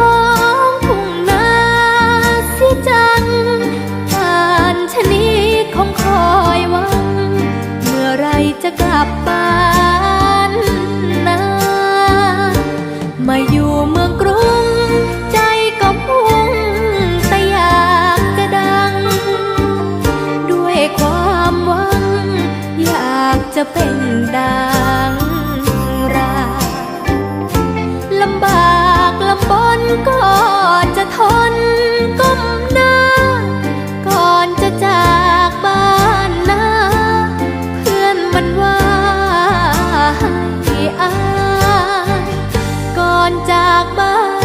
ท้องทุ่งนาสีจังการชนีคงคอยวัง เมื่อไรจะกลับบ้านนามาอยู่เมืองกรุง ใจก็พุ่งแต่อยากจะดัง ด้วยความหวัง อยากจะเป็นดัง จากบ้าน